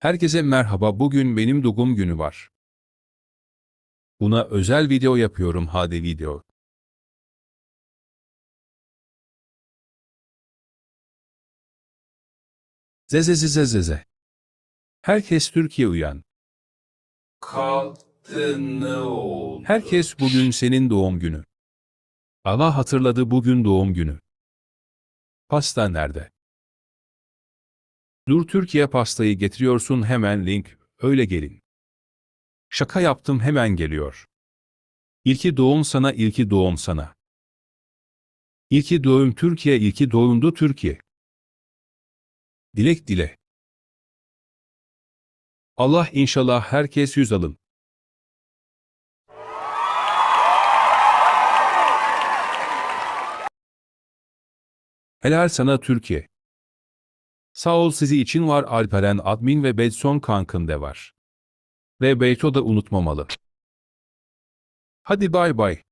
Herkese merhaba bugün benim doğum günü var. Buna özel video yapıyorum hadi video. Zezezezezeze. Herkes Türkiye uyan. Kalktığını ol. Herkes bugün senin doğum günü. Allah hatırladı bugün doğum günü. Pasta nerede? Dur Türkiye pastayı getiriyorsun hemen link, öyle gelin. Şaka yaptım hemen geliyor. İlki doğum sana ilki doğum sana. İlki doğum Türkiye ilki doğumdu Türkiye. Dilek dile. Allah inşallah herkes yüz alın. Helal sana Türkiye. Sağ ol sizi için var Alperen admin ve Bedson kankın de var. Ve Beyto da unutmamalı. Hadi bay bay.